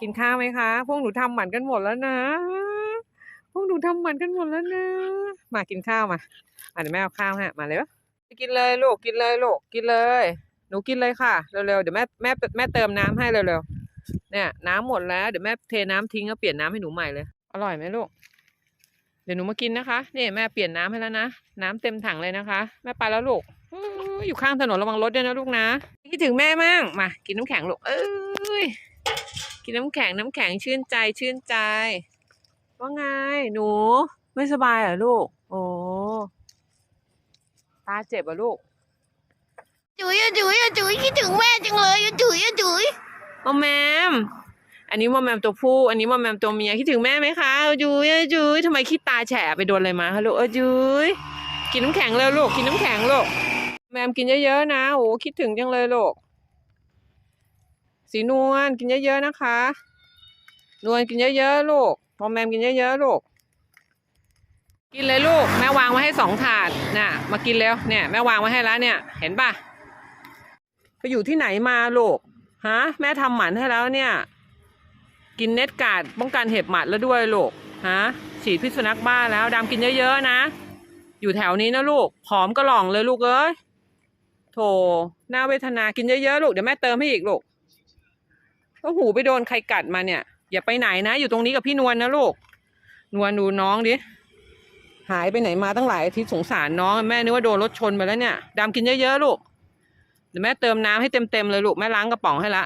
กินข้าวไหมคะ พวกหนูทำหมันกันหมดแล้วนะ พวกหนูทำหมันกันหมดแล้วนะ มากินข้าวมาอะเดี๋ยวแม่เอาข้าวให้มาเลยปะกินเลยลูกกินเลยลูกกินเลย หนูกินเลยค่ะเร็วๆเดี๋ยวแม่แม่แม่เติมน้ำให้เร็วๆเนี่ย น้ำหมดแล้วเดี๋ยวแม่เทน้ำทิ้งแล้วเปลี่ยนน้ำให้หนูใหม่เลย อร่อยไหมลูกเดี๋ยวหนูมากินนะคะนี่แม่เปลี่ยนน้ำให้แล้วนะน้ำเต็มถังเลยนะคะ แม่ไปแล้วลูกอยู่ข้างถนนระวังรถด้วยนะลูกนะคิดถึงแม่มั่งมา กินน้ำแข็งลูกเอ้ย กินน้ำแข็งน้ำแข็งชื่นใจชื่นใจ ว่าไง หนู ไม่สบายเหรอลูก โอ้ตาเจ็บเหรอลูก จุ๋ยอะจุ๋ยอะจุ๋ยคิดถึงแม่จังเลยอะจุ๋ยอะจุ๋ยมอมแมม อันนี้มอมแมมตัวผู้ อันนี้มอมแมมตัวเมีย คิดถึงแม่ไหมคะเออจุยเออจุยทำไมขี้ตาแฉะไปโดนอะไรมาคะลูกเออจุยกินน้ำแข็งเลยลูก กินน้ำแข็งลูก แมมกินเยอะๆนะ โอ้คิดถึงจังเลยลูก สีนวลกินเยอะๆนะคะ นวลกินเยอะๆลูกมอมแมมกินเยอะๆลูก กินเลยลูก แม่วางไว้ให้สองถาดน่ะ มากินแล้วเนี่ย แม่วางไว้ให้แล้วเนี่ย เห็นปะไปอยู่ที่ไหนมาลูกฮะแม่ทำหมันให้แล้วเนี่ย กินเน็ตกาดป้องกันเห็บหมัดแล้วด้วยลูกฮะฉีดพิษสุนัขบ้าแล้วดำกินเยอะๆนะ อยู่แถวนี้นะลูกผอมกระหล่องเลยลูกเอ้ยโถหน่าเวทนากินเยอะๆลูกเดี๋ยวแม่เติมให้อีกลูก ก็หูไปโดนใครกัดมาเนี่ย อย่าไปไหนนะ อยู่ตรงนี้กับพี่นวลนะลูก นวลดูน้องดิ หายไปไหนมาตั้งหลายอาทิตย์สงสารน้อง แม่นึกว่าโดนรถชนไปแล้วเนี่ย ดำกินเยอะๆลูก เดี๋ยวแม่เติมน้ำให้เต็มๆเลยลูก แม่ล้างกระป๋องให้ละ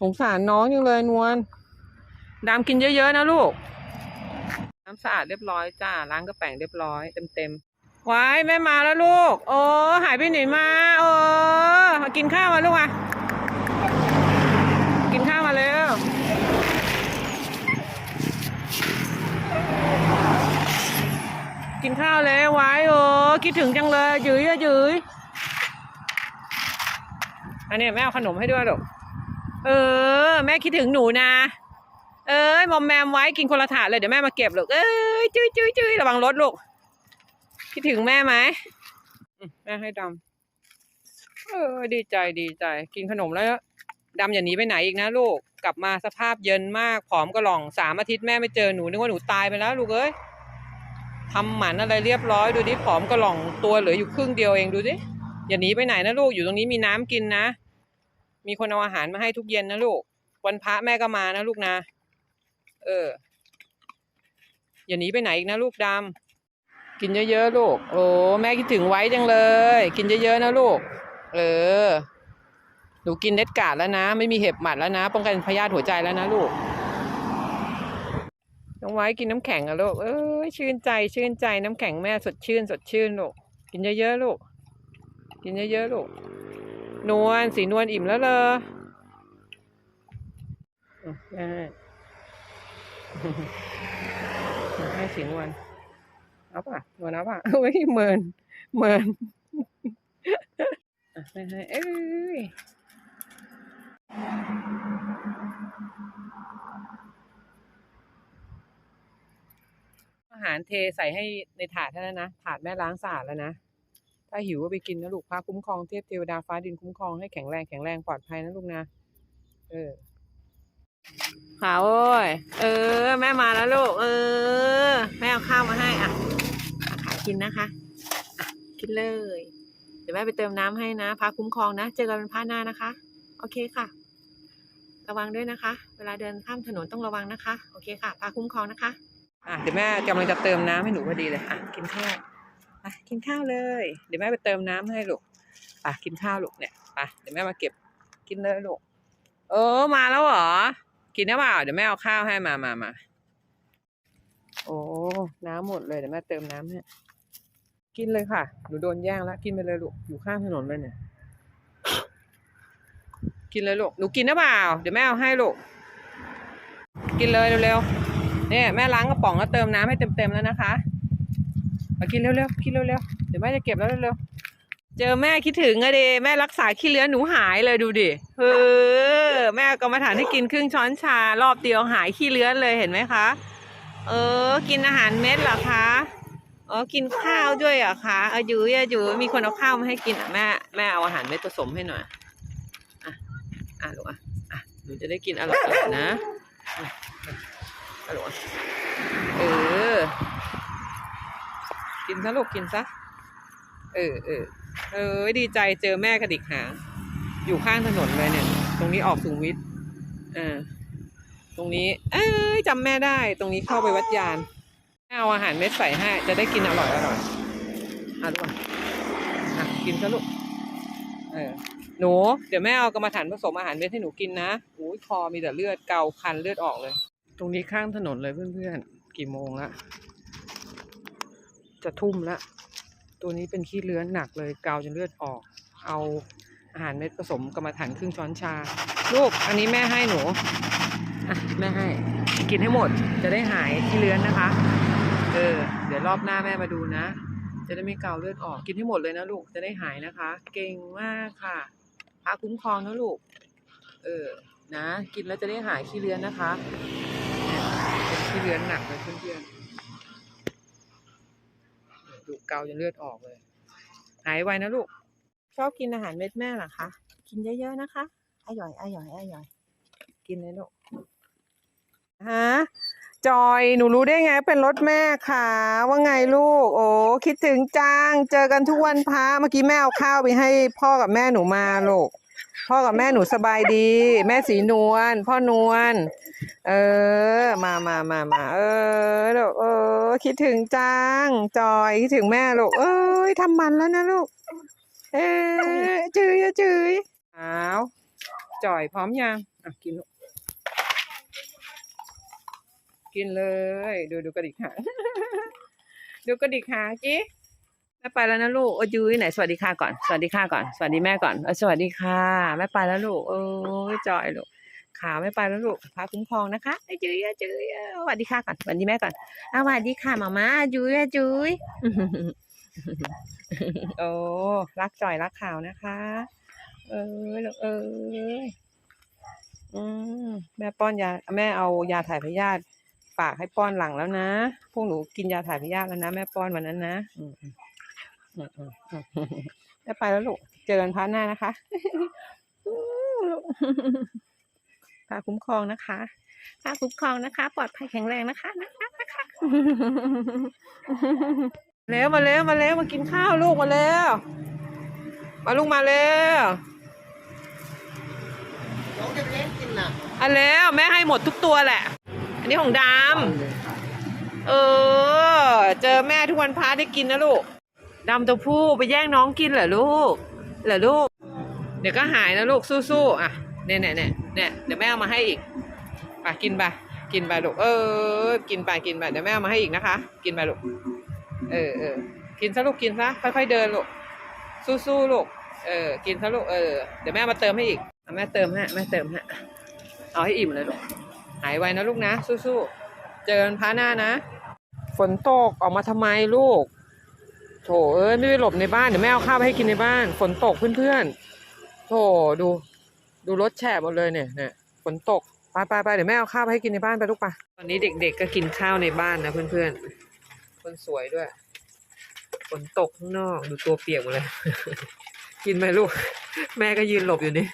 สงสารน้องอยังเลยนวล ดำกินเยอะๆนะลูก น้ำสะอาดเรียบร้อยจ้า ล้างกระแป๋งเรียบร้อยเต็มๆว้ายแม่มาแล้วลูก โอ้หายไปไหนมา โอ้มากินข้าวมาลูกอะ กินข้าวมาเร็ว กินข้าวแล้วไว้โอ้คิดถึงจังเลยยืยอะยืยอันนี้แม่เอาขนมให้ด้วยลูกเออ แม่คิดถึงหนูนะ เอ้ยมอมแมมไว้กินคนละถาดเลยเดี๋ยวแม่มาเก็บลูกเอ้ยจุ้ยจุ้ยจุ้ยระวังรถลูกคิดถึงแม่ไหมแม่ให้ดำเออดีใจดีใจ กินขนมแล้วดำอย่าหนีไปไหนอีกนะลูกกลับมาสภาพเย็นมากผอมก็หล่องสามอาทิตย์แม่ไม่เจอหนูนึกว่าหนูตายไปแล้วลูกเอ้ย ทำหมันอะไรเรียบร้อยดูดิผอมกระหล่องตัวเหลืออยู่ครึ่งเดียวเองดูดิอย่าหนีไปไหนนะลูกอยู่ตรงนี้มีน้ำกินนะ มีคนเอาอาหารมาให้ทุกเย็นนะลูก วันพระแม่ก็มานะลูกนะ เออ อย่าหนีไปไหนอีกนะลูกดำกินเยอะๆลูก โอ้แม่คิดถึงไว้จังเลย กินเยอะๆนะลูก เออ หนูกินเน็ตการ์ดแล้วนะ ไม่มีเห็บหมัดแล้วนะ ป้องกันพยาธิหัวใจแล้วนะลูก น้องไว้กินน้ำแข็งอะลูก เอ้ยชื่นใจชื่นใจน้ำแข็งแม่สดชื่น สดชื่นลูก กินเยอะๆลูก กินเยอะๆลูก นวลสีนวลอิ่มแล้วเลยอะแม่ให้ให้สีนวลเอาป่ะนวลเอาป่ะเฮ้ยเมินเมินอะแม่ให้เอ้ย อาหารเทใส่ให้ในถาดเท่านั้นนะถาดแม่ล้างสะอาดแล้วนะ ถ้าหิวก็ไปกินนะลูกพระคุ้มครองเทพเทวดาฟ้าดินคุ้มครองให้แข็งแรงแข็งแรงปลอดภัยนะลูกนะ เออขาวโอ้ย เออ แม่มาแล้วลูก เออ แม่เอาข้าวมาให้อะขากินนะคะอะกินเลย เดี๋ยวแม่ไปเติมน้ำให้นะพระคุ้มครองนะ เจอกันเป็นพระหน้านะคะ โอเคค่ะ ระวังด้วยนะคะ เวลาเดินข้ามถนนต้องระวังนะคะ โอเคค่ะพระคุ้มครองนะคะ อะเดี๋ยวแม่กำลังจะเติมน้ำให้หนูพอดีเลยอะกินข้าวอะกินข้าวเลย เดี๋ยวแม่ไปเติมน้ำให้ลูกอะกินข้าวลูกเนี่ยไปเดี๋ยวแม่มาเก็บกินเลยลูกเออมาแล้วเหรอ กินได้เปล่าเดี๋ยวแม่เอาข้าวให้มามามาโอ้น้ำหมดเลยเดี๋ยวแม่เติมน้ำให้กินเลยค่ะ หนูโดนแย่งแล้วกินไปเลยลูกอยู่ข้างถนนเลยเนี่ยกินเลยลูกหนูกินได้เปล่าเดี๋ยวแม่เอาให้ลูกกินเลยเร็วๆ เนี่ยแม่ล้างกระป๋องแล้วเติมน้ำให้เต็มๆแล้วนะคะมากินเร็วๆกินเร็วๆเดี๋ยวแม่จะเก็บแล้วเร็วๆเจอแม่คิดถึงอะดิแม่รักษาขี้เลื้อนหนูหายเลยดูดิเออแม่กรรมฐานให้กินครึ่งช้อนชา รอบเดียวหายขี้เลื้อนเลยเห็นไหมคะ เออ กินอาหารเม็ดเหรอคะอ๋อกินข้าวด้วยเหรอคะเออยู่อะอยู่มีคนเอาข้าวมาให้กินอะแม่แม่เอาอาหารเม็ดผสมให้หน่อยอะอะลูกอะอะหนูจะจะได้กินอร่อยๆนะ อร่อยเออ กินซะลูกกินซะ เออเออเออดีใจเจอแม่กระดิกหาง อยู่ข้างถนนเลยเนี่ย ตรงนี้ออกสุขวิทอ่าตรงนี้ เอ้ยจำแม่ได้ ตรงนี้เข้าไปวัดยานเอาอาหารเม็ดใส่ให้ จะได้กินอร่อยอร่อยอะลูกอ่อะกินซะลูก เออ หนู เดี๋ยวแม่เอากรรมฐานผสมอาหารเม็ดให้หนูกินนะ อุ้ยคอมีแต่เลือดเกาคันเลือดออกเลย ตรงนี้ข้างถนนเลยเพื่อนๆ กี่โมงละจะทุ่มละ ตัวนี้เป็นขี้เลื้อนหนักเลยกาวจนเลือดออก เอาอาหารเม็ดผสมกรรมฐานครึ่งช้อนชา ลูก อันนี้แม่ให้หนูอะแม่ให้ กินให้หมดจะได้หายขี้เลื้อนนะคะ เออ เดี๋ยวรอบหน้าแม่มาดูนะ จะได้ไม่เกาเลือดออก กินให้หมดเลยนะลูกจะได้หายนะคะ เก่งมากค่ะพาคุ้มครองนะลูก เออ นะ กินแล้วจะได้หายขี้เลื้อนนะคะ เนี่ยเป็นขี้เลื้อนหนักเลยเพื่อนๆดูเกาจนเลือดออกเลย หายไวนะลูก ชอบกินอาหารเม็ดแม่เหรอคะ กินเยอะๆนะคะ อร่อยอร่อยอร่อย กินเลยลูก ฮะ จอย หนูรู้ได้ไงเป็นรถแม่ค่ะ ว่าไงลูก โอ้ คิดถึงจัง เจอกันทุกวันพระ เมื่อกี้แม่เอาข้าวไปให้พ่อกับแม่หนูมาลูก พ่อกับแม่หนูสบายดี แม่สีนวลพ่อนวลเออ มามามามาเออลูกเออ คิดถึงจังจอยคิดถึงแม่ลูกเอ้ยทำมันแล้วนะลูก เอ้ยจืยจืยอ้าวจอยพร้อมยังอะกินลูกกินเลย ดูดูกระดิกหางดูกระดิกหางจิแม่ไปแล้วนะลูกโอ้ยยุ้ยไหนสวัสดีค่ะก่อนสวัสดีค่ะก่อนสวัสดีแม่ก่อนเออสวัสดีค่ะแม่ไปแล้วลูกโอ้จอยลูกขาไม่ไปแล้วลูกพาคุ้มครองนะคะไอ้จุ้ยอะจุ้ยอะสวัสดีค่ะก่อนสวัสดีแม่ก่อนอะสวัสดีค่ะหมาม่าจุ้ยอะจุ้ยโอ้รักจอยรักข่าวนะคะ เออลูกเอออืมแม่ป้อนยาแม่เอายาถ่ายพยาธิฝากให้ป้อนหลังแล้วนะพวกหนูกินยาถ่ายพยาธิแล้วนะแม่ป้อนวันนั้นนะอืม อืมอืมอืมอืมแม่ไปแล้วลูก เจอกันพาร์ทหน้านะคะอู้ลูกพาคุ้มครองนะคะพาคุ้มครองนะคะ ปลอดภัยแข็งแรงนะคะนะคะนะคะเร็วมาเร็วมาเร็วมากินข้าวลูกมาเร็วมาลูกมาเร็วน้องจะเลี้ยงกินน่ะอันแล้วแม่ให้หมดทุกตัวแหละ อันนี้ของดำเออ เจอแม่ทุกวันพระได้กินนะลูก ดำตัวผู้ไปแย่งน้องกินเหรอลูกเหรอลูก เดี๋ยวก็หายนะลูกสู้ๆอะเนี่ยเนี่ยเนี่ยเนี่ยเดี๋ยวแม่เอามาให้อีกไปกินไปกินไปลูกเออ กินไปกินไปเดี๋ยวแม่เอามาให้อีกนะคะ กินไปลูกเออเออกินซะลูกกินซะค่อยๆเดินลูกสู้ๆลูกเออกินซะลูกเออเดี๋ยวแม่มาเติมให้อีกเอาแม่เติมให้แม่เติมให้เอาให้อิ่มเลยลูกหายไวนะลูกนะ สู้ๆเจอกันพระหน้านะ ฝนตกออกมาทำไมลูก โถเอ้ยไม่ไปหลบในบ้านเดี๋ยวแม่เอาข้าวไปให้กินในบ้าน ฝนตกเพื่อนๆโถดู ดูรถแฉะหมดเลยเนี่ยเนี่ยฝนตกไปไปไปเดี๋ยวแม่เอาข้าวไปให้กินในบ้านไปลูกไปตอนนี้เด็กๆก็กินข้าวในบ้านนะเพื่อนๆคนสวยด้วยฝนตกข้างนอกดูตัวเปียกหมดเลย กินไหมลูก แม่ก็ยืนหลบอยู่นี่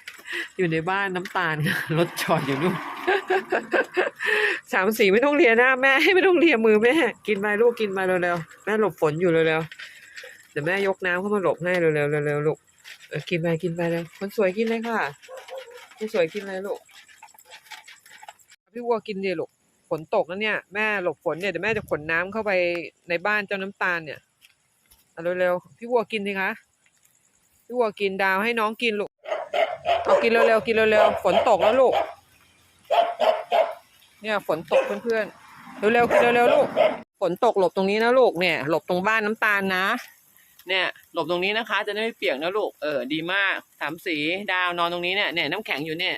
อยู่ในบ้านน้ำตาลรถจอดอยู่นู่นสามสี่ไม่ต้องเลียหน้าแม่ให้ไม่ต้องเลียมือแม่ กินไปลูกกินไปเร็วๆแม่หลบฝนอยู่เร็วๆ เดี๋ยวแม่ยกน้ำเข้ามาหลบให้เร็วๆเร็วๆลูกกินไปกินไปเลยคนสวยกินเลยค่ะคนสวยกินเลยลูกพี่วัวกินดิลูกฝนตกแล้วเนี่ยแม่หลบฝนเนี่ยเดี๋ยวแม่จะขนน้ำเข้าไปในบ้านเจ้าน้ำตาลเนี่ยเอาเร็วๆพี่วัวกินสิคะพี่วัวกินดาวให้น้องกินลูกเอากินเร็วๆกินเร็วๆฝนตกแล้วลูก เนี่ยฝนตกเพื่อนๆเร็วๆคือเร็วๆลูกฝนตกหลบตรงนี้นะลูกเนี่ย หลบตรงบ้านน้ำตาลนะ เนี่ยหลบตรงนี้นะคะ จะได้ไม่เปียกนะลูกเออดีมากสามสีดาวนอนตรงนี้เนี่ยเนี่ยน้ำแข็งอยู่เนี่ย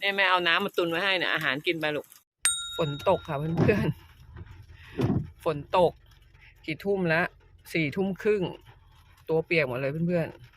เนี่ยแม่เอาน้ำมาตุนไว้ให้เนี่ยอาหารกินไปลูกฝนตกค่ะเพื่อนๆฝนตก กี่ทุ่มละสี่ทุ่มครึ่ง ตัวเปียกหมดเลยเพื่อนๆ